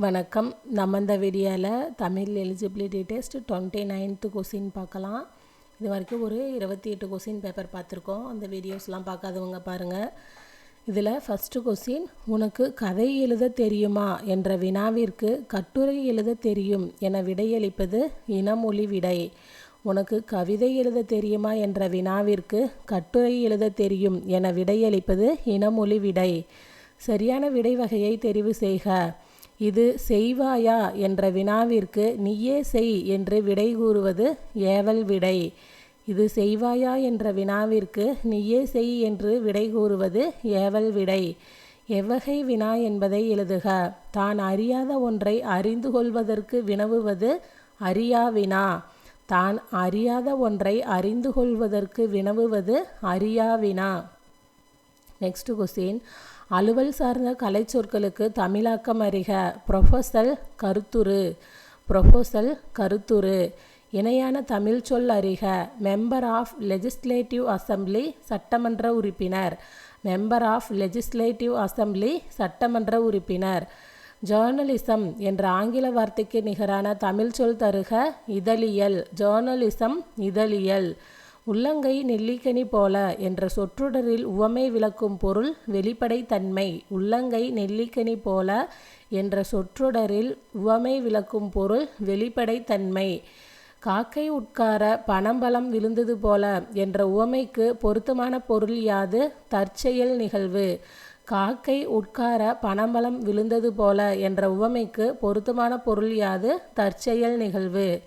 வணக்கம். நம்ம இந்த வீடியோவில் Tamil eligibility test twenty ninth question பார்க்கலாம். இது வரைக்கும் ஒரு இருபத்தி எட்டு கொஸ்டின் பேப்பர் பார்த்துருக்கோம். அந்த வீடியோஸ்லாம் பார்க்காதவங்க பாருங்கள் இதில் ஃபஸ்ட்டு கொஸ்டின் உனக்கு கதை எழுத தெரியுமா? என்ற வினாவிற்கு கட்டுரை எழுத தெரியும் என விடையளிப்பது இனமொழி விடை. உனக்கு கவிதை எழுத தெரியுமா? என்ற வினாவிற்கு கட்டுரை எழுத தெரியும் என விடையளிப்பது இனமொழி விடை. சரியான விடை வகையை தெரிவு செய்க. இது செய்வாயா என்ற வினாவிற்கு நீயே செய் என்று விடை கூறுவது ஏவல் விடை. இது செய்வாயா என்ற வினாவிற்கு நீயே செய் என்று விடை கூறுவது ஏவல் விடை. எவ்வகை வினா என்பதை எழுதுக. தான் அறியாத ஒன்றை அறிந்து கொள்வதற்கு வினவுவது அறியா வினா. தான் அறியாத ஒன்றை அறிந்து கொள்வதற்கு வினவுவது அறியா வினா. நெக்ஸ்ட் கொஸ்டின் அலுவல் சார்ந்த கலை சொற்களுக்கு தமிழாக்கம் அறிக. ப்ரொஃபசல் கருத்துரு. ப்ரொஃபசல் கருத்துரு. இணையான தமிழ் சொல் அறிக. மெம்பர் ஆஃப் லெஜிஸ்லேட்டிவ் அசம்பிளி சட்டமன்ற உறுப்பினர். மெம்பர் ஆஃப் லெஜிஸ்லேட்டிவ் அசம்பிளி சட்டமன்ற உறுப்பினர். ஜேர்னலிசம் என்ற ஆங்கில வார்த்தைக்கு நிகரான தமிழ் சொல் தருக. இதழியல். ஜேர்னலிசம் இதழியல். உள்ளங்கை நெல்லிக்கனி போல என்ற சொற்றொடரில் உவமை விளக்கும் பொருள் வெளிப்படைத்தன்மை. உள்ளங்கை நெல்லிக்கனி போல என்ற சொற்றொடரில் உவமை விளக்கும் பொருள் வெளிப்படைத்தன்மை. காக்கை உட்கார பணம்பலம் விழுந்தது போல என்ற உவமைக்கு பொருத்தமான பொருள் யாது தற்செயல் நிகழ்வு. காக்கை உட்கார பணம்பலம் விழுந்தது போல என்ற உவமைக்கு பொருத்தமான பொருள் யாது தற்செயல் நிகழ்வு.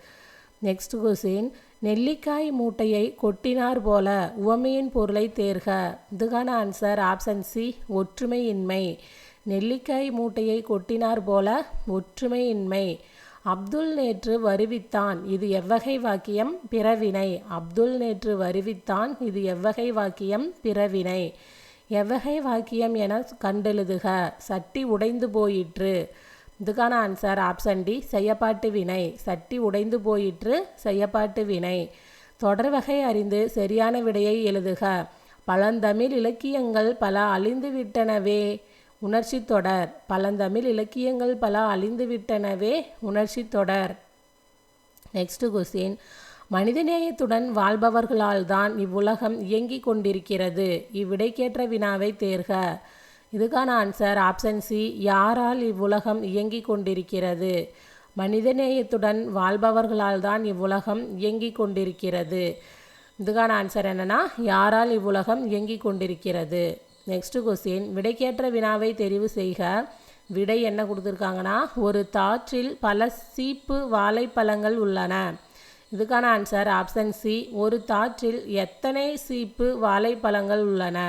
Next question. நெல்லிக்காய் மூட்டையை கொட்டினார் போல உவமையின் பொருளை தேர்க. இதுக்கான ஆன்சர் ஆப்ஷன் சி ஒற்றுமையின்மை. நெல்லிக்காய் மூட்டையை கொட்டினார் போல ஒற்றுமையின்மை. அப்துல் நேற்று வருவித்தான் இது எவ்வகை வாக்கியம்? பிறவினை. அப்துல் நேற்று வருவித்தான் இது எவ்வகை வாக்கியம்? பிறவினை. எவ்வகை வாக்கியம் என கண்டெழுதுக. சட்டி உடைந்து போயிற்று. இதுக்கான ஆன்சர் ஆப்ஷன் டி செய்யப்பாட்டு வினை. சட்டி உடைந்து போயிற்று செய்யப்பாட்டு வினை. தொடர் வகை அறிந்து சரியான விடையை எழுதுக. பழந்தமிழ் இலக்கியங்கள் பல அழிந்து விட்டனவே உணர்ச்சி தொடர். பழந்தமிழ் இலக்கியங்கள் பல அழிந்து விட்டனவே உணர்ச்சி தொடர். நெக்ஸ்ட் கொஸ்டின் மனிதநேயத்துடன் வாழ்பவர்களால் தான் இவ்வுலகம் இயங்கிக் கொண்டிருக்கிறது. இவ்விடைக்கேற்ற வினாவை தேர்க. இதுக்கான ஆன்சர் ஆப்ஷன் சி யாரால் இவ்வுலகம் இயங்கிக் கொண்டிருக்கிறது? மனிதநேயத்துடன் வாழ்பவர்களால் தான் இவ்வுலகம் இயங்கிக் கொண்டிருக்கிறது. இதுக்கான ஆன்சர் என்னன்னா யாரால் இவ்வுலகம் இயங்கிக் கொண்டிருக்கிறது? நெக்ஸ்ட் கொஸ்டின் விடைக்கேற்ற வினாவை தெரிவு செய்க. விடை என்ன கொடுத்துருக்காங்கன்னா ஒரு தாற்றில் பல சீப்பு வாழைப்பழங்கள் உள்ளன. இதுக்கான ஆன்சர் ஆப்ஷன் சி ஒரு தாற்றில் எத்தனை சீப்பு வாழைப்பழங்கள் உள்ளன?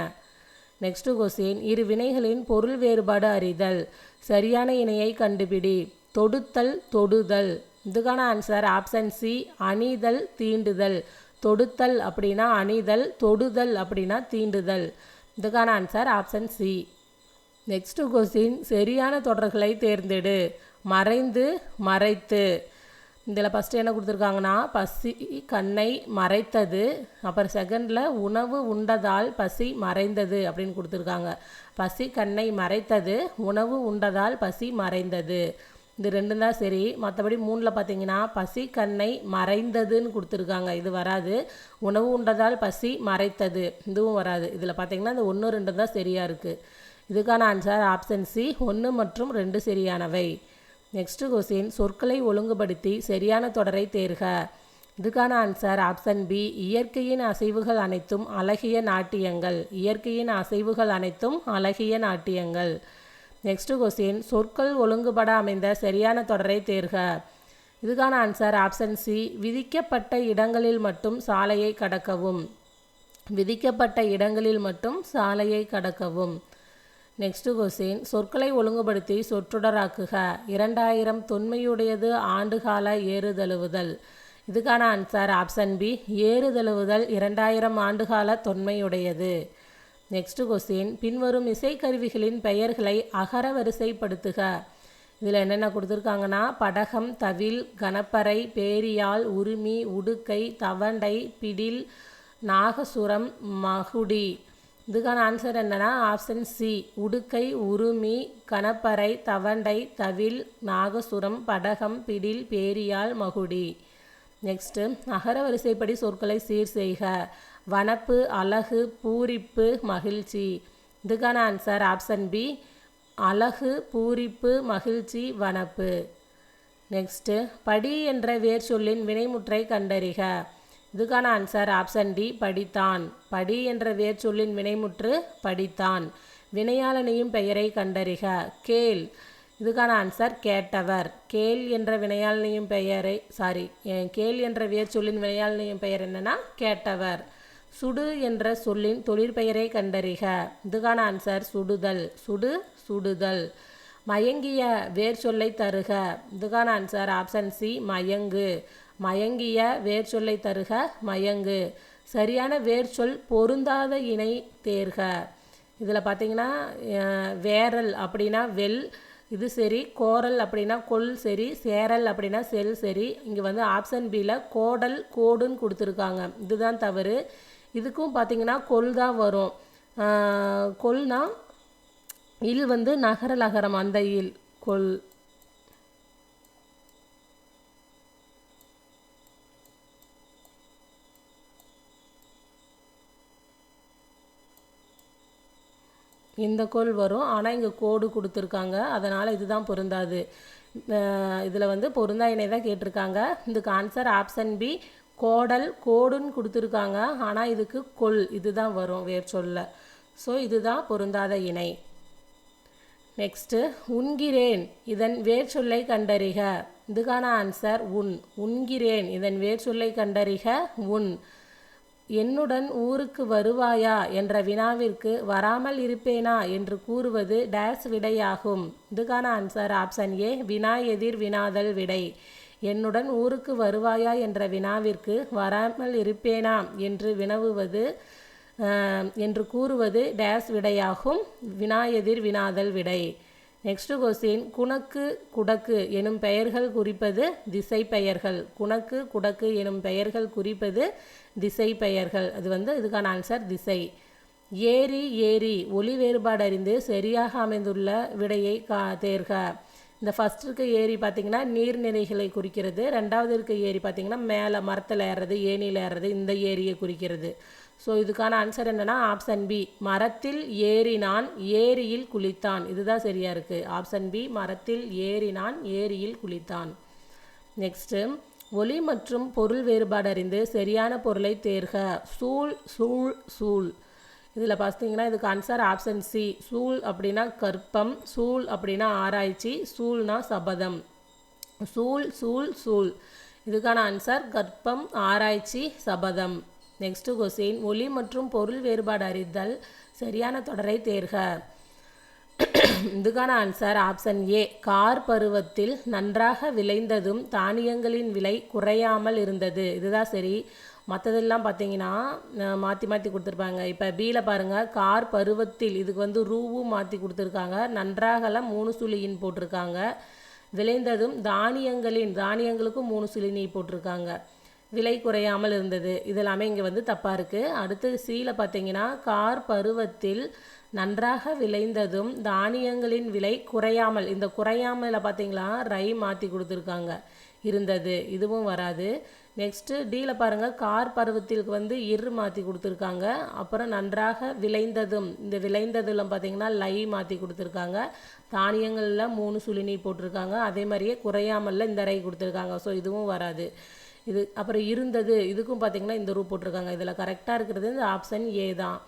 நெக்ஸ்ட் கொஸ்டின் இரு வினைகளின் பொருள் வேறுபாடு அறிதல். சரியான இணையை கண்டுபிடி. தொடுத்தல் தொடுதல். இதுக்கான ஆன்சர் ஆப்ஷன் சி அணிதல் தீண்டுதல். தொடுத்தல் அப்படின்னா அணிதல் தொடுதல் அப்படின்னா தீண்டுதல். இதுக்கான answer option C next question சரியான தொடர்களை தேர்ந்தெடு. மறைந்து மறைத்து. இதில் ஃபஸ்ட்டு என்ன கொடுத்துருக்காங்கன்னா பசி கண்ணை மறைத்தது. அப்புறம் செகண்டில் உணவு உண்டதால் பசி மறைந்தது அப்படின்னு கொடுத்துருக்காங்க. பசி கண்ணை மறைத்தது உணவு உண்டதால் பசி மறைந்தது. இது ரெண்டும் தான் சரி. மற்றபடி மூணில் பார்த்தீங்கன்னா பசி கண்ணை மறைந்ததுன்னு கொடுத்துருக்காங்க. இது வராது. உணவு உண்டதால் பசி மறைத்தது. இதுவும் வராது. இதில் பார்த்தீங்கன்னா இந்த ஒன்று ரெண்டு தான் சரியாக இருக்குது இதுக்கான ஆன்சர் ஆப்ஷன் சி ஒன்று மற்றும் ரெண்டு சரியானவை. நெக்ஸ்ட் கொஸ்டின் சொற்களை ஒழுங்குபடுத்தி சரியான தொடரை தேர்க. இதுக்கான ஆன்சர் ஆப்ஷன் பி இயற்கையின் அசைவுகள் அனைத்தும் அழகிய நாட்டியங்கள். இயற்கையின் அசைவுகள் அனைத்தும் அழகிய நாட்டியங்கள். நெக்ஸ்ட் கொஸ்டின் சொற்கள் ஒழுங்குபட அமைந்த சரியான தொடரை தேர்க. இதுக்கான ஆன்சர் ஆப்ஷன் சி விதிக்கப்பட்ட இடங்களில் மட்டும் சாலையை கடக்கவும். விதிக்கப்பட்ட இடங்களில் மட்டும் சாலையை கடக்கவும். Next question. சொற்களை ஒழுங்குபடுத்தி சொற்றொடராக்குக. இரண்டாயிரம் தொன்மையுடையது ஆண்டுகால ஏறுதழுவுதல். இதுக்கான ஆன்சர் ஆப்ஷன் பி ஏறுதழுவுதல் இரண்டாயிரம் ஆண்டுகால தொன்மையுடையது. Next question. பின்வரும் இசைக்கருவிகளின் பெயர்களை அகர வரிசைப்படுத்துக. இதில் என்னென்ன கொடுத்துருக்காங்கன்னா படகம் தவில் கணப்பறை பேரியால் உரிமி உடுக்கை தவண்டை பிடில் நாகசுரம் மகுடி. இதுக்கான ஆன்சர் என்னன்னா ஆப்ஷன் சி உடுக்கை உருமி கணப்பறை தவண்டை தவில் நாகசுரம் படகம் பிடில் பேரியால் மகுடி. நெக்ஸ்ட்டு அகர வரிசைப்படி சொற்களை சீர் செய்க. வனப்பு அழகு பூரிப்பு மகிழ்ச்சி. இதுக்கான ஆன்சர் ஆப்ஷன் பி அழகு பூரிப்பு மகிழ்ச்சி வனப்பு. நெக்ஸ்ட்டு படி என்ற வேர் சொல்லின் வினைமுற்றை கண்டறிக. இதுக்கான ஆன்சர் ஆப்ஷன் டி படித்தான். படி என்ற வேர் சொல்லின் வினைமுற்று படித்தான். வினையாளனையும் பெயரை கண்டறிக. கேள். இதுக்கான ஆன்சர் கேட்டவர். கேள் என்ற வினையாளனையும் பெயரை சாரி கேள் என்ற வேர்ச்சொல்லின் வினையாளனையும் பெயர் என்னன்னா கேட்டவர். சுடு என்ற சொல்லின் தொழிற்பெயரை கண்டறிக. இதுக்கான ஆன்சர் சுடுதல். சுடு சுடுதல். மயங்கிய வேர் சொல்லை தருக. இதுக்கான ஆன்சர் ஆப்ஷன் சி மயங்கு. மயங்கிய வேர் சொல்லை தருக மயங்கு. சரியான வேர் சொல் பொருந்தாத இணை தேர்க. இதில் பார்த்தீங்கன்னா வேரல் அப்படின்னா வெல் இது சரி. கோரல் அப்படின்னா கொல் சரி. சேரல் அப்படின்னா செல் சரி. இங்கே வந்து ஆப்ஷன் பியில் கோடல் கோடுன்னு கொடுத்துருக்காங்க. இதுதான் தவறு. இதுக்கும் பார்த்திங்கன்னா கொல் தான் வரும். கொல்னா இல் வந்து நகர லகரம் அந்த இல் கொல். இந்த கோல் வரும். ஆனால் இங்கே கோடு கொடுத்துருக்காங்க. அதனால் இதுதான் பொருந்தாது. இதில் வந்து பொருந்தா இணை தான் கேட்டிருக்காங்க. இதுக்கு ஆன்சர் ஆப்ஷன் பி கோடல் கோடுன்னு கொடுத்துருக்காங்க. ஆனால் இதுக்கு கொல் இதுதான் வரும் வேர் சொல்ல. ஸோ இதுதான் பொருந்தாத இணை. நெக்ஸ்ட்டு உண்கிறேன் இதன் வேர் சொல்லை கண்டறிக. இதுக்கான ஆன்சர் உன். உண்கிறேன் இதன் வேர் சொல்லை கண்டறிக. உன். என்னுடன் ஊருக்கு வருவாயா என்ற வினாவிற்கு வராமல் இருப்பேனா என்று கூறுவது டேஸ் விடையாகும். இதுக்கான ஆன்சர் ஆப்ஷன் ஏ வினா எதிர் வினாதல் விடை. என்னுடன் ஊருக்கு வருவாயா என்ற வினாவிற்கு வராமல் இருப்பேனா என்று வினவுவது என்று கூறுவது டேஸ் விடையாகும். வினா எதிர் வினாதல் விடை. நெக்ஸ்ட் கொஸ்டின் குணக்கு குடக்கு எனும் பெயர்கள் குறிப்பது திசை பெயர்கள் குணக்கு குடக்கு எனும் பெயர்கள் குறிப்பது திசை பெயர்கள். அது வந்து இதுக்கான ஆன்சர் திசை. ஏரி ஏரி ஒளி வேறுபாடு அறிந்து சரியாக அமைந்துள்ள விடையை கா தேர்க. இந்த ஃபர்ஸ்ட் இருக்க ஏரி பார்த்தீங்கன்னா நீர்நிலைகளை குறிக்கிறது. ரெண்டாவது இருக்க ஏரி பார்த்தீங்கன்னா மேலே மரத்தில் ஏறுறது ஏணியில் ஏறுறது இந்த ஏரியை குறிக்கிறது. ஸோ இதுக்கான ஆன்சர் என்னென்னா ஆப்ஷன் பி மரத்தில் ஏறினான் ஏரியில் குளித்தான். இதுதான் சரியாக இருக்குது ஆப்ஷன் பி மரத்தில் ஏறினான் ஏரியில் குளித்தான். நெக்ஸ்ட்டு ஒலி மற்றும் பொருள் வேறுபாடு அறிந்து சரியான பொருளை தேர்க. சூழ் சூழ் சூழ். இதில் பார்த்தீங்கன்னா இதுக்கு ஆன்சர் ஆப்ஷன் சி சூழ் அப்படின்னா கற்பம் சூழ் அப்படின்னா ஆராய்ச்சி சூழ்னா சபதம். சூழ் சூழ் சூழ். இதுக்கான ஆன்சர் கற்பம் ஆராய்ச்சி சபதம். நெக்ஸ்ட் கொஸ்டின் ஒலி மற்றும் பொருள் வேறுபாடு அறிதல் சரியான தொடரை தேர்க. இதுக்கான ஆன்சர் ஆப்ஷன் ஏ கார் பருவத்தில் நன்றாக விளைந்ததும் தானியங்களின் விலை குறையாமல் இருந்தது. இதுதான் சரி. மற்றதெல்லாம் பார்த்தீங்கன்னா மாற்றி மாற்றி கொடுத்துருப்பாங்க. இப்போ பியில் பாருங்கள் கார் பருவத்தில் இதுக்கு வந்து ரூவும் மாற்றி கொடுத்துருக்காங்க. நன்றாகலாம் மூணு சுழியின் போட்டிருக்காங்க. விளைந்ததும் தானியங்களின் தானியங்களுக்கும் மூணு சுழினி போட்டிருக்காங்க. விலை குறையாமல் இருந்தது. இதெல்லாமே இங்கே வந்து தப்பாக இருக்குது அடுத்து சீல பார்த்தீங்கன்னா கார் பருவத்தில் நன்றாக விளைந்ததும் தானியங்களின் விலை குறையாமல் இந்த குறையாமல பார்த்தீங்களா ரை மாற்றி கொடுத்துருக்காங்க. இருந்தது இதுவும் வராது. நெக்ஸ்ட்டு டியில் பாருங்கள் கார் பருவத்திற்கு வந்து இரு மாற்றி கொடுத்துருக்காங்க. அப்புறம் நன்றாக விளைந்ததும் இந்த விளைந்ததுலாம் பார்த்தீங்கன்னா லை மாற்றி கொடுத்துருக்காங்க. தானியங்களில் மூணு சுழினி போட்டிருக்காங்க. அதே மாதிரியே குறையாமலில் இந்த ரை கொடுத்துருக்காங்க. ஸோ இதுவும் வராது. இது அப்புறம் இருந்தது இதுக்கும் பார்த்தீங்கன்னா இந்த ரூ போட்டிருக்காங்க. இதில் கரெக்டாக இருக்கிறது இந்த ஆப்ஷன் ஏ தான்.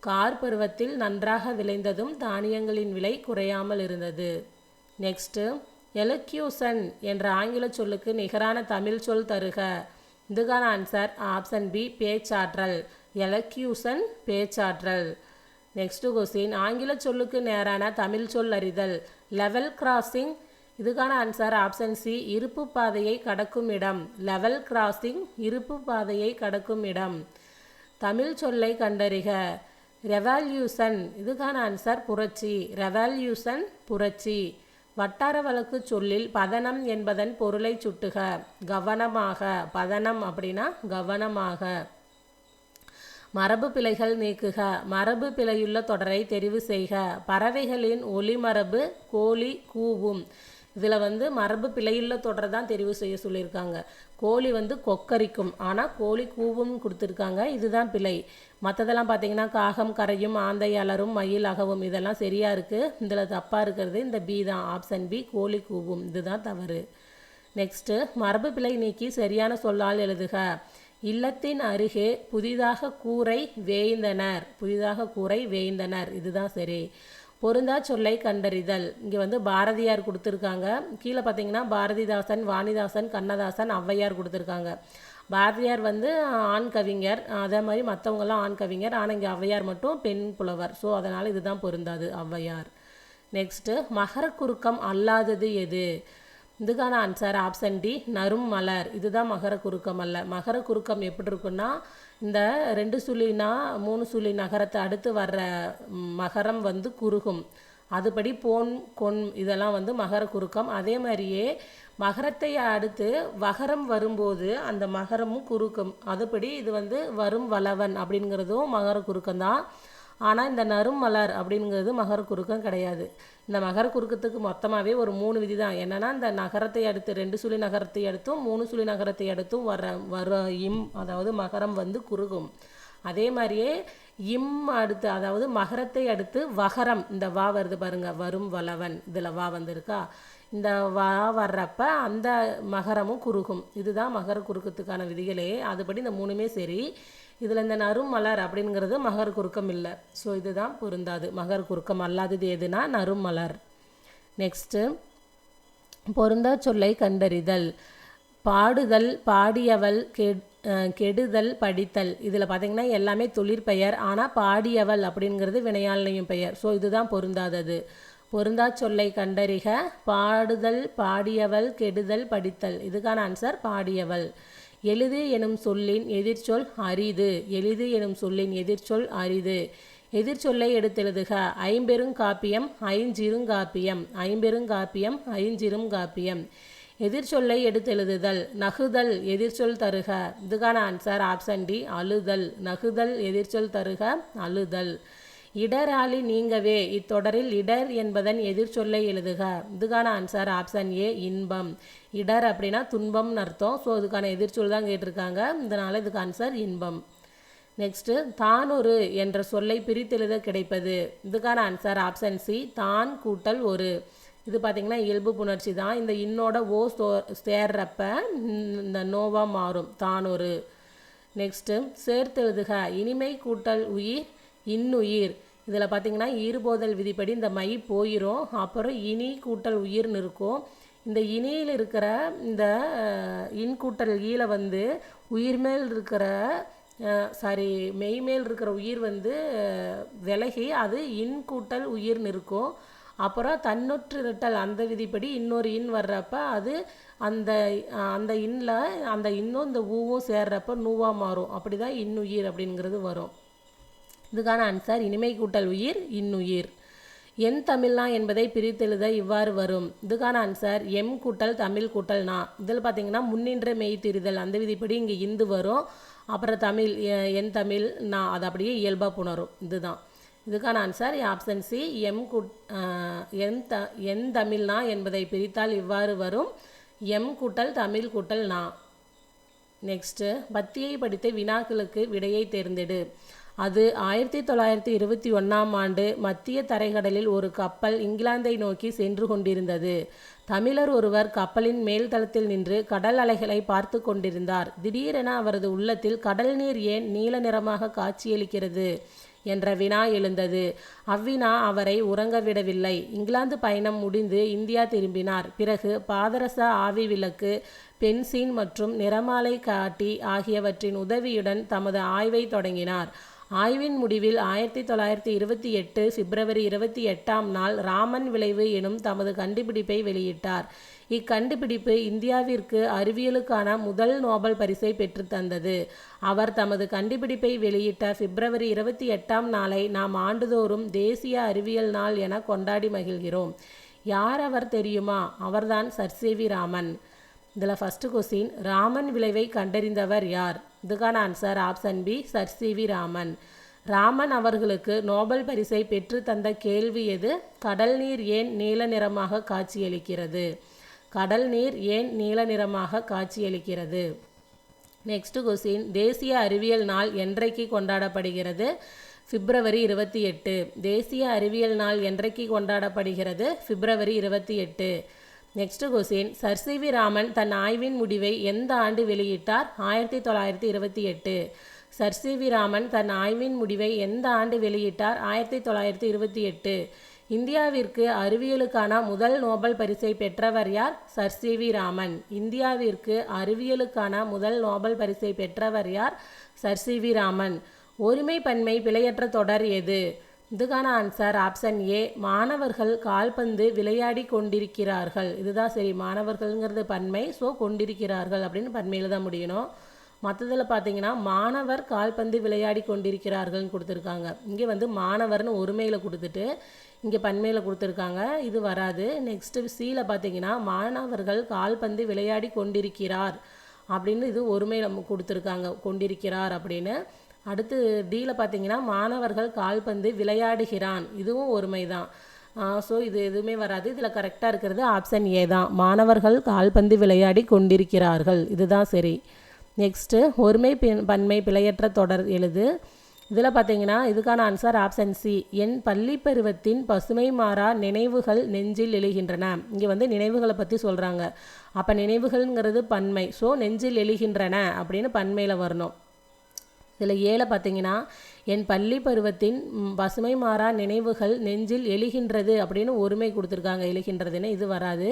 கார் பருவத்தில் நன்றாக விளைந்ததும் தானியங்களின் விலை குறையாமல் இருந்தது. நெக்ஸ்ட்டு எலக்யூசன் என்ற ஆங்கில சொல்லுக்கு நிகரான தமிழ் சொல் தருக. இதுக்கான ஆன்சர். ஆப்ஷன் பி பேச்சாற்றல். எலக்யூசன் பேச்சாற்றல். Next question. ஆங்கில சொல்லுக்கு நேரான தமிழ் சொல் அறிதல். Level crossing. இதுக்கான ஆன்சர். ஆப்ஷன் சி இருப்பு பாதையை கடக்கும் இடம். லெவல் கிராசிங் இருப்பு பாதையை கடக்கும் இடம். தமிழ் சொல்லை கண்டறிக. ரெவால்யூசன் இதுக்கான ஆன்சர் புரட்சி. ரெவால்யூசன் புரட்சி. வட்டார வழக்கு சொல்லில் பதனம் என்பதன் பொருளை சுட்டுக. கவனமாக. பதனம் அப்படின்னா கவனமாக. மரபு பிழைகள் நீக்குக. மரபு பிழையுள்ள தொடரை தெரிவு செய்க. பறவைகளின் ஒளிமரபு கோழி கூவும். இதில் வந்து மரபு பிழையுள்ள தொடரை தான் தெரிவு செய்ய சொல்லியிருக்காங்க. கோழி வந்து கொக்கரிக்கும். ஆனால் கோழி கூவும் கொடுத்துருக்காங்க. இதுதான் பிழை. மற்றதெல்லாம் பார்த்தீங்கன்னா காகம் கரையும் ஆந்தை அலரும் மயில் அகவும் இதெல்லாம் சரியாக இருக்குது இதில் தப்பாக இருக்கிறது இந்த பி தான். ஆப்ஷன் பி கோழி கூவும். இதுதான் தவறு. நெக்ஸ்ட்டு மரபு பிழை நீக்கி சரியான சொல்லால் எழுதுக. இல்லத்தின் அருகே புதிதாக கூரை வேய்ந்தனர். புதிதாக கூரை வேய்ந்தனர். இதுதான் சரி. பொருந்தா சொல்லை கண்டறிதல். இங்கே வந்து பாரதியார் கொடுத்துருக்காங்க. கீழே பார்த்தீங்கன்னா பாரதிதாசன் வாணிதாசன் கண்ணதாசன் ஔவையார் கொடுத்துருக்காங்க. பாரதியார் வந்து ஆண் கவிஞர். அதே மாதிரி மற்றவங்கெல்லாம் ஆண் கவிஞர். ஆனால் இங்கே ஔவையார் மட்டும் பெண் புலவர். ஸோ அதனால் இதுதான் பொருந்தாது ஔவையார். நெக்ஸ்ட்டு மகர குறுக்கம் அல்லாதது எது? இதுக்கான ஆன்சர் ஆப்ஷன் டி நரும் மலர். இதுதான் மகர குறுக்கம் அல்ல. மகர குறுக்கம் எப்படி இருக்குன்னா இந்த ரெண்டு சுழினா மூணு சுழி நகரத்தை அடுத்து வர்ற மகரம் வந்து குறுகும். அதுபடி போன் கொன் இதெல்லாம் வந்து மகர குறுக்கம். அதே மாதிரியே மகரத்தை அடுத்து வகரம் வரும்போது அந்த மகரமும் குறுக்கும். அதுபடி இது வந்து வரும் வளவன் அப்படிங்கிறதும் மகர குறுக்கம் தான் ஆனால் இந்த நரும் மலர் அப்படிங்கிறது மகர குறுக்கம் கிடையாது. இந்த மகர குறுக்கத்துக்கு மொத்தமாகவே ஒரு மூணு விதி தான் என்னென்னா இந்த நகரத்தை அடுத்து ரெண்டு சுழி நகரத்தை அடுத்தும் மூணு சுழி நகரத்தை அடுத்தும் வர வர இம் அதாவது மகரம் வந்து குறுகும். அதே மாதிரியே இம் அடுத்து அதாவது மகரத்தை அடுத்து வகரம். இந்த வா வருது பாருங்க வரும் வளவன். இதில் வா வந்திருக்கா? இந்த வா வர்றப்ப அந்த மகரமும் குறுகும். இதுதான் மகர குறுக்கத்துக்கான விதிகளே. அதுபடி இந்த மூணுமே சரி. இதில் இந்த நரும் மலர் அப்படிங்கிறது மகர் குறுக்கம் இல்லை. ஸோ இதுதான் பொருந்தாது. மகர் குறுக்கம் அல்லாதது எதுனா நரும் மலர். நெக்ஸ்ட்டு பொருந்தா சொல்லை கண்டறிதல். பாடுதல் பாடியவள் கெட் கெடுதல் படித்தல். இதில் பார்த்திங்கன்னா எல்லாமே தொழிற்பெயர் ஆனால் பாடியவள் அப்படிங்கிறது வினையாளனையும் பெயர். ஸோ இதுதான் பொருந்தாதது. பொருந்தா சொல்லை கண்டறிக. பாடுதல் பாடியவள் கெடுதல் படித்தல். இதுக்கான ஆன்சர் பாடியவள். எளிது எனும் சொல்லின் எதிர்ச்சொல் அரிது. எளிது எனும் சொல்லின் எதிர்ச்சொல் அரிது. எதிர்ச்சொல்லை எடுத்தெழுதுக. ஐம்பெருங்காப்பியம் ஐஞ்சிருங்காப்பியம் ஐம்பெருங்காப்பியம் ஐஞ்சிருங்காப்பியம் எதிர்ச்சொல்லை எடுத்தெழுதுதல். நகுதல் எதிர்ச்சொல் தருக. இதுக்கான ஆன்சர் ஆப்ஷன் டி அழுதல். நகுதல் எதிர்ச்சொல் தருக அழுதல். இடராளி நீங்கவே. இத்தொடரில் இடர் என்பதன் எதிர்ச்சொல்லை எழுதுக. இதுக்கான ஆன்சர் ஆப்ஷன் ஏ இன்பம். இடர் அப்படின்னா துன்பம்னு அர்த்தம். ஸோ இதுக்கான எதிர்ச்சொல் தான் கேட்டிருக்காங்க. இதனால் இதுக்கு ஆன்சர் இன்பம். நெக்ஸ்ட்டு தானொரு என்ற சொல்லை பிரித்தெழுத கிடைப்பது. இதுக்கான ஆன்சர் ஆப்ஷன் சி தான் கூட்டல் ஒரு. இது பார்த்திங்கன்னா இயல்பு புணர்ச்சி தான். இந்த இன்னோட ஓ சோ சேர்றப்ப இந்த நோவாக மாறும். தானொரு நெக்ஸ்ட்டு சேர்த்தெழுதுக. இனிமை கூட்டல் உயிர் இன்னுயிர். இதில் பார்த்தீங்கன்னா ஈறுபோதல் விதிப்படி இந்த மை போயிடும் அப்புறம் இனி கூட்டல் உயிர்னு இருக்கும். இந்த இனியில் இருக்கிற இந்த இன் கூட்டல் ஈல வந்து உயிர் மேல் இருக்கிற சாரி மெய் மேல் இருக்கிற உயிர் வந்து விலகி அது இன் கூட்டல் உயிர்னு இருக்கும். அப்புறம் தன்னொற்று இரட்டல் அந்த விதிப்படி இன்னொரு இன் வர்றப்ப அது அந்த அந்த இன்னில் அந்த இன்னும் இந்த ஊவும் சேர்றப்ப நூவாக மாறும். அப்படி தான் இன்னுயிர் அப்படிங்கிறது வரும். இதுக்கான ஆன்சர் இனிமை கூட்டல் உயிர் இன்னுயிர். என் தமிழ்னா என்பதை பிரித்தெழுத இவ்வாறு வரும். இதுக்கான ஆன்சர் எம் கூட்டல் தமிழ் கூட்டல் நா. இதில் பார்த்தீங்கன்னா முன்னின்ற மெய்த்திரிதல் அந்த விதிப்படி இங்கே இந்து வரும். அப்புறம் தமிழ் என் தமிழ் நான் அது அப்படியே இயல்பாக புணரும். இதுதான். இதுக்கான ஆன்சர் ஆப்ஷன் சி எம் கூட் என் த என் தமிழ்னா என்பதை பிரித்தால் இவ்வாறு வரும். எம் கூட்டல் தமிழ் கூட்டல் நா. நெக்ஸ்ட்டு பத்தியை படித்த வினாக்களுக்கு விடையை தேர்ந்தெடு. அது ஆயிரத்தி தொள்ளாயிரத்தி இருபத்தி ஒன்றாம் ஆண்டு மத்திய தரைக்கடலில் ஒரு கப்பல் இங்கிலாந்தை நோக்கி சென்று கொண்டிருந்தது. தமிழர் ஒருவர் கப்பலின் மேல் தளத்தில் நின்று கடல் அலைகளை பார்த்து கொண்டிருந்தார். திடீரென அவரது உள்ளத்தில் கடல் நீர் ஏன் நீல நிறமாக காட்சியளிக்கிறது என்ற வினா எழுந்தது. அவ்வினா அவரை உறங்கவிடவில்லை இங்கிலாந்து பயணம் முடிந்து இந்தியா திரும்பினார். பிறகு பாதரச ஆவி விளக்கு பென்சின் மற்றும் நிறமாலை காட்டி ஆகியவற்றின் உதவியுடன் தமது ஆய்வை தொடங்கினார். ஆய்வின் முடிவில் ஆயிரத்தி தொள்ளாயிரத்தி இருபத்தி எட்டு பிப்ரவரி இருபத்தி எட்டாம் நாள் ராமன் விளைவு எனும் தமது கண்டுபிடிப்பை வெளியிட்டார். இக்கண்டுபிடிப்பு இந்தியாவிற்கு அறிவியலுக்கான முதல் நோபல் பரிசை பெற்றுத்தந்தது அவர் தமது கண்டுபிடிப்பை வெளியிட்ட பிப்ரவரி இருபத்தி எட்டாம் நாளை நாம் ஆண்டுதோறும் தேசிய அறிவியல் நாள் என கொண்டாடி மகிழ்கிறோம். யார் அவர் தெரியுமா? அவர்தான் சர். சி. வி. ராமன். இதில் ஃபஸ்ட்டு கொஸ்டின் ராமன் விளைவை கண்டறிந்தவர் யார்? இதுக்கான answer option B sir C V Raman. Raman அவர்களுக்கு நோபல் பரிசை பெற்று தந்த கேள்வி எது? கடல் நீர் ஏன் நீல நிறமாக காட்சியளிக்கிறது? கடல் நீர் ஏன் நீல நிறமாக காட்சியளிக்கிறது? நெக்ஸ்ட் கொஸ்டின் தேசிய அறிவியல் நாள் என்றைக்கு கொண்டாடப்படுகிறது? பிப்ரவரி இருபத்தி எட்டு. தேசிய அறிவியல் நாள் என்றைக்கு கொண்டாடப்படுகிறது? பிப்ரவரி இருபத்தி எட்டு. Next question sir C V Raman தன் ஆய்வின் முடிவை எந்த ஆண்டு வெளியிட்டார்? ஆயிரத்தி தொள்ளாயிரத்தி இருபத்தி எட்டு. சர் சி வி ராமன் தன் ஆய்வின் முடிவை எந்த ஆண்டு வெளியிட்டார்? ஆயிரத்தி தொள்ளாயிரத்தி இருபத்தி எட்டு. இந்தியாவிற்கு அறிவியலுக்கான முதல் நோபல் பரிசை பெற்றவர் யார்? Sir C V Raman. இந்தியாவிற்கு அறிவியலுக்கான முதல் நோபல் பரிசை பெற்றவர் யார்? Sir C V Raman. ஒருமை பன்மை பிழையற்ற தொடர் எது? இதுக்கான ஆன்சர் ஆப்ஷன் ஏ மாணவர்கள் கால்பந்து விளையாடி கொண்டிருக்கிறார்கள். இதுதான் சரி மாணவர்கள்ங்கிறது பன்மை. ஸோ கொண்டிருக்கிறார்கள் அப்படின்னு பன்மையில் தான் முடியணும். மற்றதில் பார்த்தீங்கன்னா மாணவர் கால்பந்து விளையாடி கொண்டிருக்கிறார்கள்னு கொடுத்துருக்காங்க. இங்கே வந்து மாணவர்னு ஒருமையில் கொடுத்துட்டு இங்கே பன்மையில் கொடுத்துருக்காங்க. இது வராது. நெக்ஸ்ட்டு சியில் பார்த்தீங்கன்னா மாணவர்கள் கால்பந்து விளையாடி கொண்டிருக்கிறார் அப்படின்னு இது ஒருமையில் கொடுத்துருக்காங்க. கொண்டிருக்கிறார் அப்படின்னு. அடுத்து டியில் பார்த்தீங்கன்னா மாணவர்கள் கால்பந்து விளையாடுகிறான். இதுவும் ஒருமை தான் ஸோ இது எதுவுமே வராது. இதில் கரெக்டாக இருக்கிறது ஆப்ஷன் ஏ தான். மாணவர்கள் கால்பந்து விளையாடி கொண்டிருக்கிறார்கள். இதுதான் சரி. நெக்ஸ்ட்டு ஒருமை பன்மை பிழையற்ற தொடர் எழுது. இதில் பார்த்தீங்கன்னா இதுக்கான ஆன்சர் ஆப்ஷன் சி என் பள்ளி பருவத்தின் பசுமை மாறா நினைவுகள் நெஞ்சில் எழுகின்றன. இங்கே வந்து நினைவுகளை பற்றி சொல்கிறாங்க அப்போ நினைவுகள்ங்கிறது பன்மை. ஸோ நெஞ்சில் எழுகின்றன அப்படின்னு பன்மையில் வரணும். இதில் ஏழை பார்த்தீங்கன்னா என் பள்ளி பருவத்தின் பசுமை மாறா நினைவுகள் நெஞ்சில் எழுகின்றது அப்படின்னு ஒருமை கொடுத்துருக்காங்க எழுகின்றதுன்னு. இது வராது.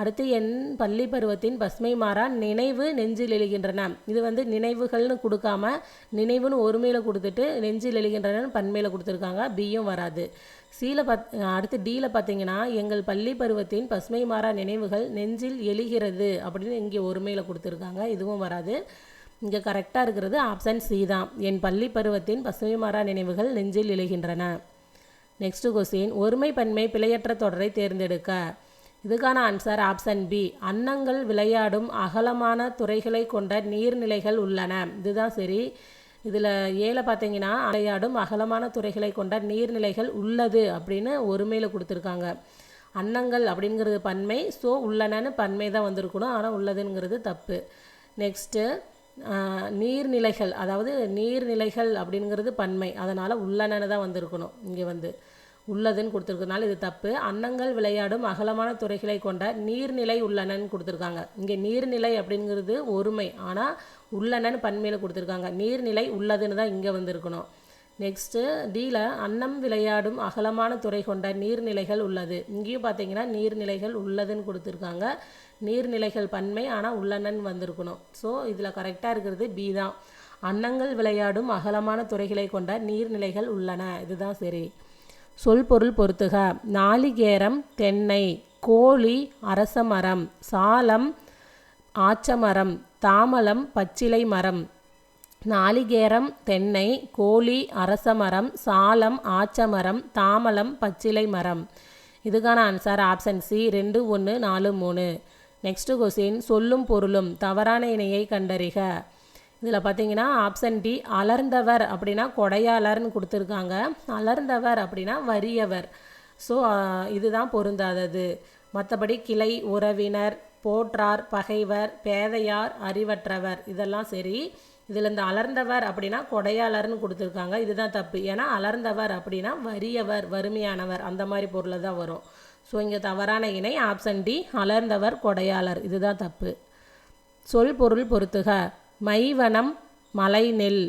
அடுத்து என் பள்ளி பருவத்தின் பசுமை மாறா நினைவு நெஞ்சில் எழுகின்றன இது வந்து நினைவுகள்னு கொடுக்காம நினைவுன்னு ஒருமையில் கொடுத்துட்டு நெஞ்சில் எழுகின்றன பன்மையில் கொடுத்துருக்காங்க. பியும் வராது. சீல பத் அடுத்து டியில் பார்த்தீங்கன்னா எங்கள் பள்ளி பருவத்தின் பசுமை மாறா நினைவுகள் நெஞ்சில் எழுகிறது அப்படின்னு இங்கே ஒருமையில் கொடுத்துருக்காங்க. இதுவும் வராது. இங்கே கரெக்டாக இருக்கிறது ஆப்ஷன் சி தான். என் பள்ளி பருவத்தின் பசுமைமாறா நினைவுகள் நெஞ்சில் எழுகின்றன நெக்ஸ்ட் கொஸ்டின் ஒருமை பன்மை பிழையற்ற தொடரை தேர்ந்தெடுக்க. இதுக்கான ஆன்சர் ஆப்ஷன் பி அன்னங்கள் விளையாடும் அகலமான துறைகளை கொண்ட நீர்நிலைகள் உள்ளன. இதுதான் சரி. இதில் ஏழை பார்த்தீங்கன்னா விளையாடும் அகலமான துறைகளை கொண்ட நீர்நிலைகள் உள்ளது அப்படின்னு ஒருமையில் கொடுத்துருக்காங்க. அன்னங்கள் அப்படிங்கிறது பன்மை. ஸோ உள்ளனன்னு பன்மை தான் வந்திருக்கணும். ஆனால் உள்ளதுங்கிறது தப்பு. நெக்ஸ்ட்டு நீர்நிலைகள் அதாவது நீர்நிலைகள் அப்படிங்கிறது பன்மை. அதனால் உள்ளனன்னு தான் வந்திருக்கணும். இங்கே வந்து உள்ளதுன்னு கொடுத்துருக்கனால இது தப்பு. அன்னங்கள் விளையாடும் அகலமான துறைகளை கொண்ட நீர்நிலை உள்ளனன்னு கொடுத்துருக்காங்க. இங்கே நீர்நிலை அப்படிங்கிறது ஒருமை. ஆனால் உள்ளனன்னு பன்மையில் கொடுத்துருக்காங்க. நீர்நிலை உள்ளதுன்னு தான் இங்கே வந்திருக்கணும். நெக்ஸ்ட்டு டீல அன்னம் விளையாடும் அகலமான துறை கொண்ட நீர்நிலைகள் உள்ளது. இங்கேயும் பார்த்தீங்கன்னா நீர்நிலைகள் உள்ளதுன்னு கொடுத்துருக்காங்க. நீர்நிலைகள் பன்மை ஆனால் உள்ளண்ணன் வந்திருக்கணும். ஸோ இதில் கரெக்டாக இருக்கிறது பி தான். அன்னங்கள் விளையாடும் அகலமான துறைகளை கொண்ட நீர்நிலைகள் உள்ளன. இதுதான் சரி. சொல் பொருள் பொறுத்துக நாளிகேரம் தென்னை கோழி அரச மரம் சாலம் ஆச்சமரம் தாமலம் பச்சிலை மரம். நாளிகேரம் தென்னை கோழி அரச மரம் சாலம் ஆச்சமரம் தாமலம் பச்சிலை மரம். இதுக்கான ஆன்சர் ஆப்ஷன் சி ரெண்டு ஒன்று நாலு மூணு. நெக்ஸ்ட் கொஸ்டின் சொல்லும் பொருளும் தவறான இணையை கண்டறிக. இதில் பார்த்தீங்கன்னா ஆப்ஷன் டி அலர்ந்தவர் அப்படின்னா கொடையாளர்னு கொடுத்துருக்காங்க. அலர்ந்தவர் அப்படின்னா வறியவர். ஸோ இதுதான் பொருந்தாதது. மற்றபடி கிளை உறவினர் போற்றார் பகைவர் பேதையார் அறிவற்றவர் இதெல்லாம் சரி. இதில் இந்த அலர்ந்தவர் அப்படின்னா கொடையாளர்னு கொடுத்துருக்காங்க. இதுதான் தப்பு. ஏன்னா அலர்ந்தவர் அப்படின்னா வறியவர் வறுமையானவர் அந்த மாதிரி பொருளை தான் வரும். ஸோ இங்கே தவறான இணை ஆப்ஷன் டி அலர்ந்தவர் கொடையாளர். இதுதான் தப்பு. சொல் பொருள் பொறுத்துக மைவனம் மலை நெல்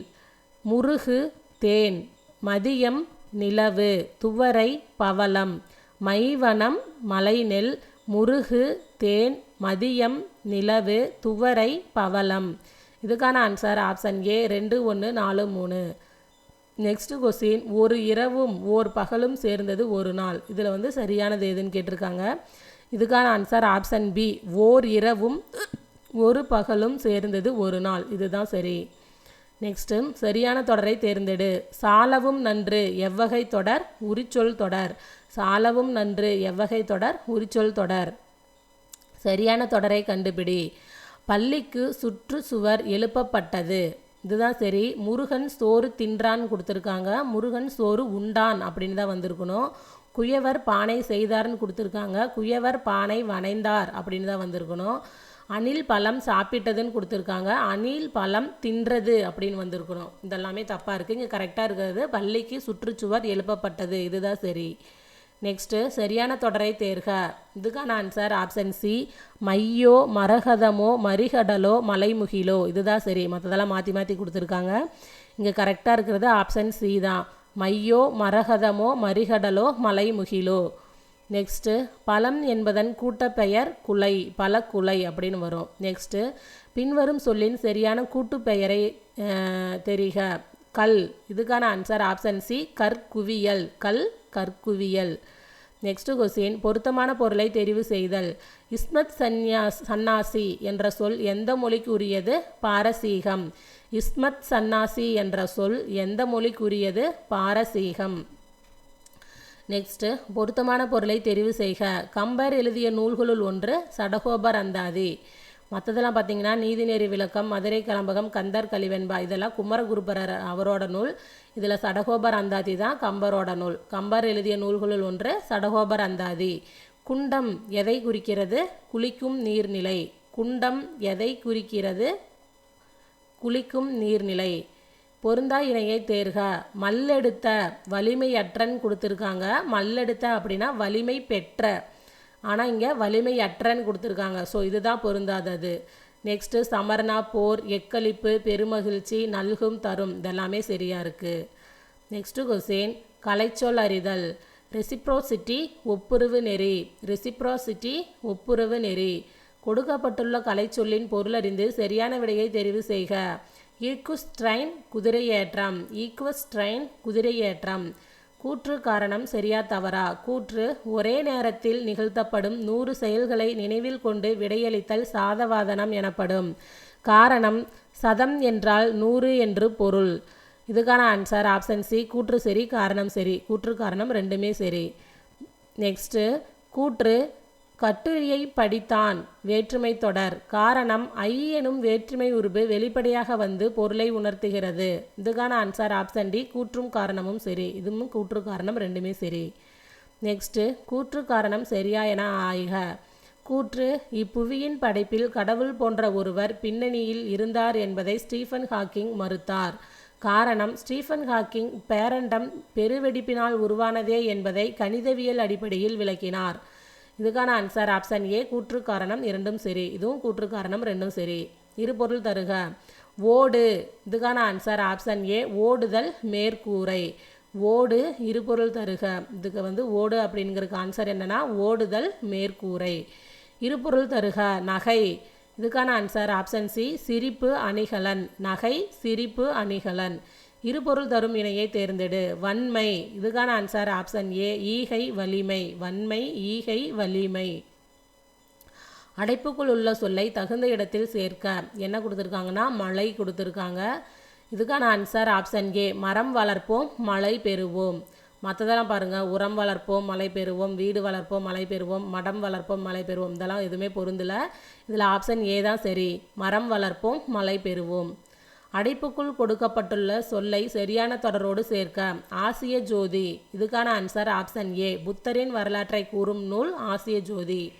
முருகு தேன். மதியம் நிலவு. துவரை பவளம். மைவனம் மலை நெல் முருகு தேன். மதியம் நிலவு. துவரை பவளம். இதுக்கான ஆன்சர் ஆப்ஷன் ஏ ரெண்டு ஒன்று நாலு மூணு. நெக்ஸ்ட் கொஸ்டின் ஒரு இரவும் ஓர் பகலும் சேர்ந்தது ஒரு நாள். இதில் வந்து சரியானது எதுன்னு கேட்டிருக்காங்க. இதுக்கான ஆன்சர் ஆப்ஷன் பி ஓர் இரவும் ஒரு பகலும் சேர்ந்தது ஒரு நாள். இதுதான் சரி. நெக்ஸ்ட்டு சரியான தொடரை தேர்ந்தெடு. சாலவும் நன்று எவ்வகை தொடர் உரிச்சொல் தொடர். சாலவும் நன்று எவ்வகை தொடர் உரிச்சொல் தொடர். சரியான தொடரை கண்டுபிடி. பள்ளிக்கு சுற்றுச்சுவர் எழுப்பப்பட்டது. இதுதான் சரி. முருகன் சோறு தின்றான்னு கொடுத்துருக்காங்க. முருகன் சோறு உண்டான் அப்படின்னு தான் வந்திருக்கணும். குயவர் பானை செய்தார்னு கொடுத்துருக்காங்க. குயவர் பானை வனைந்தார் அப்படின்னு தான் வந்திருக்கணும். அணில் பழம் சாப்பிட்டதுன்னு கொடுத்துருக்காங்க. அணில் பழம் தின்றது அப்படின்னு வந்திருக்கணும். இதெல்லாமே தப்பாக இருக்குது இங்கே கரெக்டாக இருக்கிறது. பள்ளிக்கு சுற்றுச்சுவர் எழுப்பப்பட்டது. இதுதான் சரி. நெக்ஸ்ட்டு சரியான தொடரை தேர்க. இதுக்கான ஆன்சர் ஆப்ஷன் சி மையோ மரகதமோ மரிகடலோ மலைமுகிலோ. இதுதான் சரி. மற்றதெல்லாம் மாற்றி மாற்றி கொடுத்துருக்காங்க. இங்கே கரெக்டாக இருக்கிறது ஆப்ஷன் சி தான். மையோ மரகதமோ மரிகடலோ மலைமுகிலோ. நெக்ஸ்ட்டு பழம் என்பதன் கூட்டப்பெயர் குலை பல குலை அப்படின்னு வரும். நெக்ஸ்ட்டு பின்வரும் சொல்லின் சரியான கூட்டுப்பெயரை தெரிக. கல். இதுக்கான ஆன்சர் ஆப்ஷன் சி கற்குவியல். கல் கற்குவியல். நெக்ஸ்ட் கொஸ்டின் பொருத்தமான பொருளை தெரிவு செய்தல். இஸ்மத் சன்யா சன்னாசி என்ற சொல் எந்த மொழிக்கு உரியது பாரசீகம். இஸ்மத் சன்னாசி என்ற சொல் எந்த மொழிக்குரியது? பாரசீகம். நெக்ஸ்ட்டு பொருத்தமான பொருளை தெரிவு செய்க. கம்பர் எழுதிய நூல்களுள் ஒன்று சடகோபர் அந்தாதி மற்றதெல்லாம் பார்த்தீங்கன்னா நீதிநெறி விளக்கம் மதுரை கலம்பகம் கந்தர் கலிவெண்பா இதெல்லாம் குமரகுருபரர் அவரோட நூல். இதில் சடகோபர் அந்தாதி தான் கம்பரோட நூல். கம்பர் எழுதிய நூல்களுள் ஒன்று சடகோபர் அந்தாதி. குண்டம் எதை குறிக்கிறது? குளிக்கும் நீர்நிலை. குண்டம் எதை குறிக்கிறது? குளிக்கும் நீர்நிலை. பொருந்தா இணையை தேர்க. மல்லெடுத்த வலிமையற்றன் கொடுத்துருக்காங்க. மல்லெடுத்த அப்படின்னா வலிமை பெற்ற. ஆனால் இங்கே வலிமையற்றன்னு கொடுத்துருக்காங்க. ஸோ இதுதான் பொருந்தாதது. நெக்ஸ்ட்டு சமரணா போர் எக்களிப்பு பெருமகிழ்ச்சி நல்கும் தரும். இதெல்லாமே சரியாக இருக்குது நெக்ஸ்ட்டு கொஸ்டின் கலைச்சொல் அறிதல். ரெசிப்ரோசிட்டி ஒப்புரவு நெறி. ரெசிப்ரோசிட்டி ஒப்புரவு நெறி. கொடுக்கப்பட்டுள்ள கலைச்சொல்லின் பொருளறிந்து சரியான விடையை தெரிவு செய்க. ஈக்குஸ்ட்ரைன் குதிரையேற்றம். ஈக்குவஸ்ட்ரைன் குதிரையேற்றம். கூற்று காரணம் சரியா தவறா? கூற்று ஒரே நேரத்தில் நிகழ்த்தப்படும் நூறு செயல்களை நினைவில் கொண்டு விடையளித்தல் சாதவாதனம் எனப்படும். காரணம் சதம் என்றால் நூறு என்று பொருள். இதுக்கான ஆன்சர் ஆப்ஷன் சி கூற்று சரி காரணம் சரி. கூற்று காரணம் ரெண்டுமே சரி. நெக்ஸ்ட்டு கூற்று கட்டுரையை படித்தான். வேற்றுமை தொடர். காரணம் ஐ எனும் வேற்றுமை உருவு வெளிப்படையாக வந்து பொருளை உணர்த்துகிறது. இதுக்கான ஆன்சர் ஆப்ஷன் டி கூற்றும் காரணமும் சரி. இதுவும் கூற்று காரணம் ரெண்டுமே சரி. நெக்ஸ்ட்டு கூற்று காரணம் சரியா என ஆய்க. கூற்று இப்புவியின் படைப்பில் கடவுள் போன்ற ஒருவர் பின்னணியில் இருந்தார் என்பதை ஸ்டீஃபன் ஹாக்கிங் மறுத்தார். காரணம் ஸ்டீஃபன் ஹாக்கிங் பேரண்டம் பெருவெடிப்பினால் உருவானதே என்பதை கணிதவியல் அடிப்படையில் விளக்கினார். இதுக்கான ஆன்சர் ஆப்ஷன் ஏ கூற்று காரணம் இரண்டும் சரி. இதுவும் கூற்று காரணம் ரெண்டும் சரி. இரு பொருள் தருக. ஓடு. இதுக்கான ஆன்சர் ஆப்ஷன் ஏ ஓடுதல் மேற்கூரை. ஓடு இருபொருள் தருக. இதுக்கு வந்து ஓடு அப்படிங்கிறதுக்கு ஆன்சர் என்னன்னா ஓடுதல் மேற்கூரை. இருபொருள் தருக. நகை. இதுக்கான ஆன்சர் ஆப்ஷன் சி சிரிப்பு அணிகலன். நகை சிரிப்பு அணிகலன். இருபொருள் தரும் இணையை தேர்ந்தெடு. வன்மை. இதுக்கான ஆன்சர் ஆப்ஷன் ஏ ஈகை வலிமை. வன்மை ஈகை வலிமை. அடைப்புக்குள் உள்ள சொல்லை தகுந்த இடத்தில் சேர்க்க. என்ன கொடுத்துருக்காங்கன்னா? மழை கொடுத்துருக்காங்க. இதுக்கான ஆன்சர் ஆப்ஷன் ஏ மரம் வளர்ப்போம் மழை பெறுவோம். மற்றதெல்லாம் பாருங்கள் உரம் வளர்ப்போம் மழை பெறுவோம். வீடு வளர்ப்போம் மழை பெறுவோம். மடம் வளர்ப்போம் மழை பெறுவோம். இதெல்லாம் எதுவுமே பொருந்தலை. இதில் ஆப்ஷன் ஏ தான் சரி. மரம் வளர்ப்போம் மழை பெறுவோம். அடைப்புக்குள் கொடுக்கப்பட்டுள்ள சொல்லை சரியான தொடரோடு சேர்க்க. ஆசிய ஜோதி. இதுக்கான ஆன்சர் ஆப்ஷன் ஏ புத்தரின் வரலாற்றை கூறும் நூல் ஆசிய ஜோதி.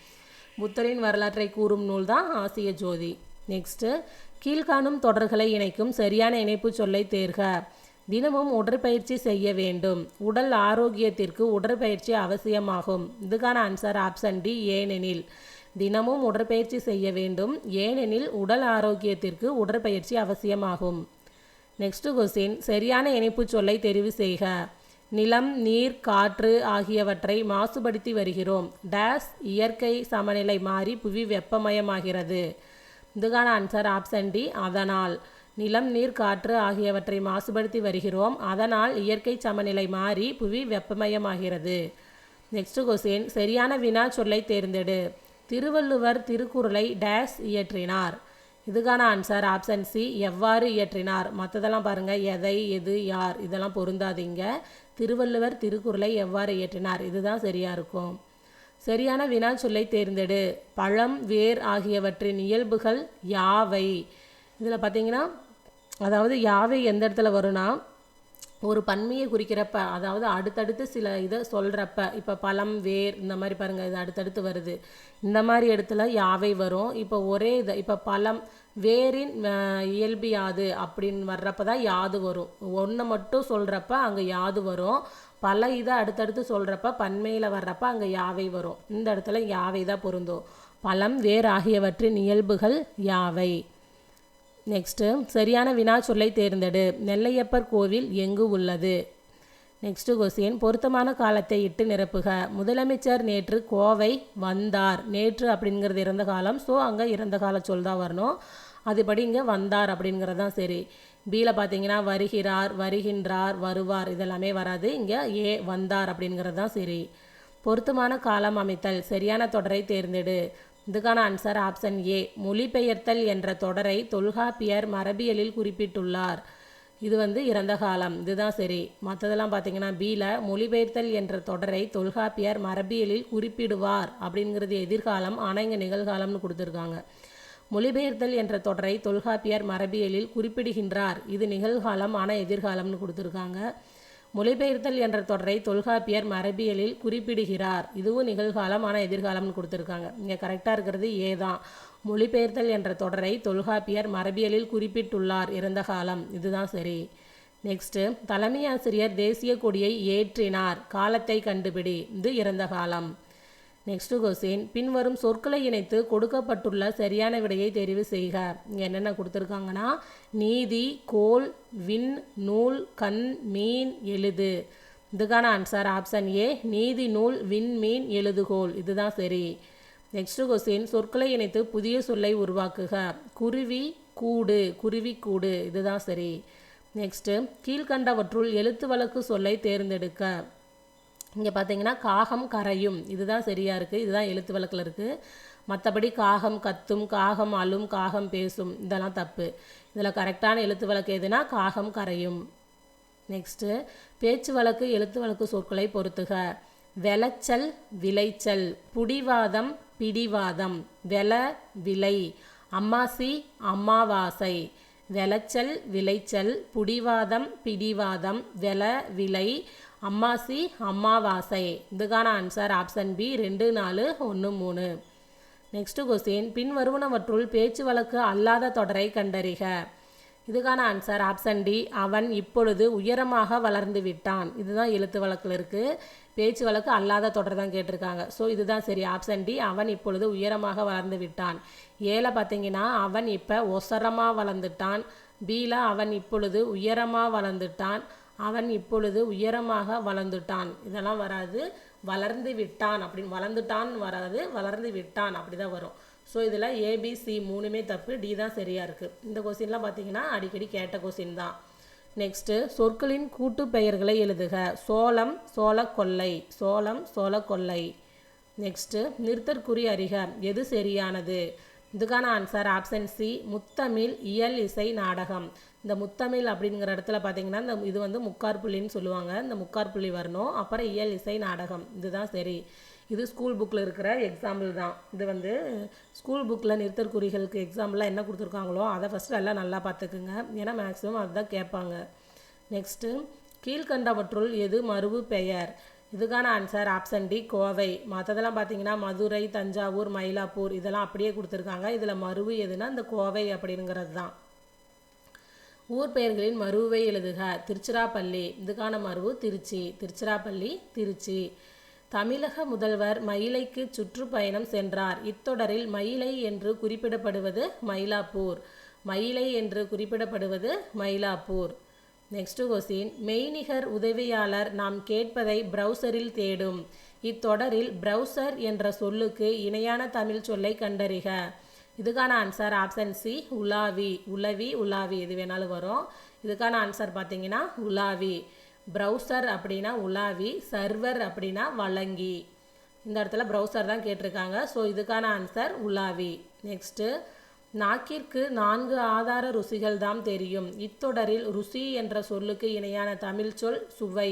புத்தரின் வரலாற்றை கூறும் நூல் தான் ஆசிய ஜோதி. நெக்ஸ்ட்டு கீழ்காணும் தொடர்களை இணைக்கும் சரியான இணைப்பு சொல்லை தேர்க. தினமும் உடற்பயிற்சி செய்ய வேண்டும். உடல் ஆரோக்கியத்திற்கு உடற்பயிற்சி அவசியமாகும். இதுக்கான ஆன்சர் ஆப்ஷன் டி ஏனெனில் தினமும் உடற்பயிற்சி செய்ய வேண்டும். ஏனெனில் உடல் ஆரோக்கியத்திற்கு உடற்பயிற்சி அவசியமாகும். நெக்ஸ்ட் கொஸ்டின் சரியான இணைப்பு சொல்லை தெரிவு செய்க. நிலம் நீர் காற்று ஆகியவற்றை மாசுபடுத்தி வருகிறோம். டேஸ் இயற்கை சமநிலை மாறி புவி வெப்பமயமாகிறது. இதுக்கான ஆன்சர் ஆப்ஷன் டி அதனால். நிலம் நீர் காற்று ஆகியவற்றை மாசுபடுத்தி வருகிறோம். அதனால் இயற்கை சமநிலை மாறி புவி வெப்பமயமாகிறது. நெக்ஸ்ட் கொஸ்டின் சரியான வினா சொல்லை தேர்ந்தெடு. திருவள்ளுவர் திருக்குறளை டேஸ் இயற்றினார். இதுக்கான ஆன்சர் ஆப்ஷன் சி எவ்வாறு இயற்றினார்? மற்றதெல்லாம் பாருங்கள் எதை எது யார்? இதெல்லாம் பொருந்தாதீங்க. திருவள்ளுவர் திருக்குறளை எவ்வாறு இயற்றினார்? இதுதான் சரியாக இருக்கும். சரியான வினா சொல்லை தேர்ந்தெடு. பழம் வேர் ஆகியவற்றின் இயல்புகள் யாவை? இதில் பார்த்தீங்கன்னா அதாவது யாவை எந்த இடத்துல வரும்னா ஒரு பன்மையை குறிக்கிறப்ப அதாவது அடுத்தடுத்து சில இதை சொல்கிறப்ப இப்போ பழம் வேர் இந்த மாதிரி பாருங்கள் இது அடுத்தடுத்து வருது. இந்த மாதிரி இடத்துல யாவை வரும்? இப்போ ஒரே இதை இப்போ பழம் வேரின் இயல்பு யாது அப்படின்னு வர்றப்ப தான் யாது வரும். ஒன்று மட்டும் சொல்கிறப்ப அங்கே யாது வரும். பல இதை அடுத்தடுத்து சொல்கிறப்ப பன்மையில் வர்றப்ப அங்கே யாவை வரும். இந்த இடத்துல யாவை தான் பொருந்தும். பழம் வேர் ஆகியவற்றின் இயல்புகள் யாவை? நெக்ஸ்ட்டு சரியான வினா சொல்லை தேர்ந்தெடு. நெல்லையப்பர் கோவில் எங்கு உள்ளது? நெக்ஸ்ட்டு கொஸ்டின் பொருத்தமான காலத்தை இட்டு நிரப்புக. முதலமைச்சர் நேற்று கோவை வந்தார். நேற்று அப்படிங்கிறது இறந்த காலம். ஸோ அங்கே இறந்த கால சொல் தான் வரணும். அதுபடி இங்கே வந்தார் அப்படிங்கிறது தான் சரி. பியில் பார்த்தீங்கன்னா வருகிறார் வருகின்றார் வருவார் இதெல்லாமே வராது. இங்கே ஏ வந்தார் அப்படிங்கிறது தான் சரி. பொருத்தமான காலம் அமைத்தல். சரியான தொடரை தேர்ந்தெடு. இதுக்கான ஆன்சர் ஆப்ஷன் ஏ மொழிபெயர்த்தல் என்ற தொடரை தொல்காப்பியர் மரபியலில் குறிப்பிட்டுள்ளார். இது வந்து இறந்த காலம். இதுதான் சரி. மற்றதெல்லாம் பார்த்தீங்கன்னா பியில் மொழிபெயர்த்தல் என்ற தொடரை தொல்காப்பியர் மரபியலில் குறிப்பிடுவார் அப்படிங்கிறது எதிர்காலம் ஆனால் இங்கே நிகழ்காலம்னு கொடுத்துருக்காங்க. மொழிபெயர்த்தல் என்ற தொடரை தொல்காப்பியர் மரபியலில் குறிப்பிடுகின்றார். இது நிகழ்காலம் ஆனால் எதிர்காலம்னு கொடுத்துருக்காங்க. மொழிபெயர்த்தல் என்ற தொடரை தொல்காப்பியர் மரபியலில் குறிப்பிடுகிறார். இதுவும் நிகழ்காலமான எதிர்காலம்னு கொடுத்துருக்காங்க. இங்கே கரெக்டாக இருக்கிறது ஏ தான். மொழிபெயர்த்தல் என்ற தொடரை தொல்காப்பியர் மரபியலில் குறிப்பிட்டுள்ளார். இறந்த காலம். இதுதான் சரி. நெக்ஸ்ட்டு தலைமை ஆசிரியர் தேசிய கொடியை ஏற்றினார். காலத்தை கண்டுபிடி. இது இறந்த காலம். நெக்ஸ்ட் கொஸ்டின் பின்வரும் சொற்களை இணைத்து கொடுக்கப்பட்டுள்ள சரியான விடையை தெரிவு செய்க. இங்கே என்னென்ன கொடுத்துருக்காங்கன்னா நீதி கோல் விண் நூல் கண் மீன் எழுது. இதுக்கான ஆன்சர் ஆப்ஷன் ஏ நீதி நூல் விண் மீன் எழுதுகோல் இதுதான் சரி. நெக்ஸ்ட் கொஸ்டின் சொற்களை இணைத்து புதிய சொல்லை உருவாக்குக. குருவி கூடு குருவி கூடு. இதுதான் சரி. நெக்ஸ்ட்டு கீழ்கண்டவற்றுள் எழுத்து வழக்கு சொல்லை தேர்ந்தெடுக்க. இங்கே பார்த்தீங்கன்னா காகம் கரையும். இதுதான் சரியாக இருக்குது இதுதான் எழுத்து வழக்கில் இருக்குது மற்றபடி காகம் கத்தும் காகம் அழும் காகம் பேசும் இதெல்லாம் தப்பு. இதில் கரெக்டான எழுத்து வழக்கு எதுனா காகம் கரையும். நெக்ஸ்ட்டு பேச்சு வழக்கு எழுத்து வழக்கு சொற்களை பொறுத்துக விளைச்சல் விளைச்சல். புடிவாதம் பிடிவாதம். வெல விலை அம்மாசி அம்மாவாசை. விளைச்சல் விளைச்சல். புடிவாதம் பிடிவாதம். வெல விலை அம்மாசி அம்மாவாசை. இதுக்கான ஆன்சர் ஆப்ஷன் பி ரெண்டு நாலு ஒன்று மூணு. நெக்ஸ்ட் கொஸ்டின் பின் வருவனவற்றுள் பேச்சு வழக்கு அல்லாத தொடரை கண்டறிக. இதுக்கான ஆன்சர் ஆப்ஷன் டி அவன் இப்பொழுது உயரமாக வளர்ந்து விட்டான். இதுதான் எழுத்து வழக்கில் இருக்குது பேச்சு வழக்கு அல்லாத தொடர் தான் கேட்டிருக்காங்க. ஸோ இதுதான் சரி. ஆப்ஷன் டி அவன் இப்பொழுது உயரமாக வளர்ந்து விட்டான். ஏழை பார்த்தீங்கன்னா அவன் இப்போ ஒசரமாக வளர்ந்துட்டான். பியில் அவன் இப்பொழுது உயரமாக வளர்ந்துட்டான். அவன் இப்பொழுது உயரமாக வளர்ந்துட்டான். இதெல்லாம் வராது. வளர்ந்து விட்டான் அப்படின்னு. வளர்ந்துட்டான் வராது. வளர்ந்து விட்டான். அப்படி தான் வரும். ஸோ இதில் ஏபிசி மூணுமே தப்பு. டி தான் சரியாக இருக்குது இந்த கொஸ்டின்லாம் பார்த்தீங்கன்னா அடிக்கடி கேட்ட கொஸ்டின் தான். நெக்ஸ்ட்டு சொற்களின் கூட்டு பெயர்களை எழுதுக. சோளம் சோளக்கொல்லை. சோளம் சோளக்கொல்லை. நெக்ஸ்ட்டு நிறுத்தற்குறி அறிக. எது சரியானது? இதுக்கான ஆன்சர் ஆப்ஷன் சி முத்தமிழ் இயல் இசை நாடகம். இந்த முத்தமிழ் அப்படிங்கிற இடத்துல பார்த்தீங்கன்னா இந்த இது வந்து முக்கார் புள்ளின்னு சொல்லுவாங்க. இந்த முக்கார் புள்ளி வரணும் அப்புறம் இயல் இசை நாடகம். இதுதான் சரி. இது ஸ்கூல் புக்கில் இருக்கிற எக்ஸாம்பிள் தான். இது வந்து ஸ்கூல் புக்கில் நிறுத்தற்குறிகளுக்கு எக்ஸாம்பிளாக என்ன கொடுத்துருக்காங்களோ அதை ஃபஸ்ட்டு எல்லாம் நல்லா பார்த்துக்குங்க ஏன்னா மேக்ஸிமம் அதுதான் கேட்பாங்க. நெக்ஸ்ட்டு கீழ்கண்டவற்றுள் எது மருவு பெயர்? இதுக்கான ஆன்சர் ஆப்ஷன் டி கோவை. மற்றதெல்லாம் பார்த்தீங்கன்னா மதுரை தஞ்சாவூர் மயிலாப்பூர் இதெல்லாம் அப்படியே கொடுத்துருக்காங்க. இதில் மருவு எதுனா இந்த கோவை அப்படிங்கிறது தான் ஊர் பெயர்களின் மருவை எழுதுக. திருச்சிராப்பள்ளி. இதுக்கான மருவு திருச்சி. திருச்சிராப்பள்ளி திருச்சி. தமிழக முதல்வர் மயிலைக்கு சுற்றுப்பயணம் சென்றார். இத்தொடரில் மயிலை என்று குறிப்பிடப்படுவது மயிலாப்பூர். மயிலை என்று குறிப்பிடப்படுவது மயிலாப்பூர். நெக்ஸ்ட் கொஸ்டின் மெய்நிகர் உதவியாளர் நாம் கேட்பதை ப்ரௌசரில் தேடும். இத்தொடரில் ப்ரௌசர் என்ற சொல்லுக்கு இணையான தமிழ் சொல்லை கண்டறிக. இதுக்கான ஆன்சர் ஆப்ஷன் சி உலாவி. உலவி உலாவி. இது வேணாலும் வரும். இதுக்கான ஆன்சர் பார்த்தீங்கன்னா உலாவி. ப்ரௌசர் அப்படின்னா உலாவி சர்வர் அப்படின்னா வழங்கி. இந்த இடத்துல ப்ரௌசர் தான் கேட்டிருக்காங்க. ஸோ இதுக்கான ஆன்சர் உலாவி. நெக்ஸ்ட்டு நாக்கிற்கு நான்கு ஆதார ருசிகள் தான் தெரியும். இத்தொடரில் ருசி என்ற சொல்லுக்கு இணையான தமிழ் சொல் சுவை.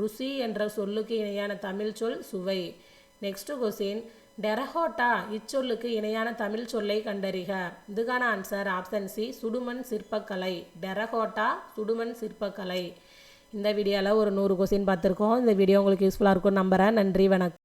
ருசி என்ற சொல்லுக்கு இணையான தமிழ் சொல் சுவை. நெக்ஸ்ட் கொஸ்டின் டெரஹோட்டா இச்சொல்லுக்கு இணையான தமிழ் சொல்லை கண்டறிக. இதுக்கான ஆன்சர் ஆப்ஷன் சி சுடுமண் சிற்பக்கலை. டெரஹோட்டா சுடுமண் சிற்பக்கலை. இந்த வீடியோவில் ஒரு நூறு கொஸ்டின் பார்த்துருக்கோம். இந்த வீடியோ உங்களுக்கு யூஸ்ஃபுல்லாக இருக்கும் நம்புகிறேன் நன்றி வணக்கம்.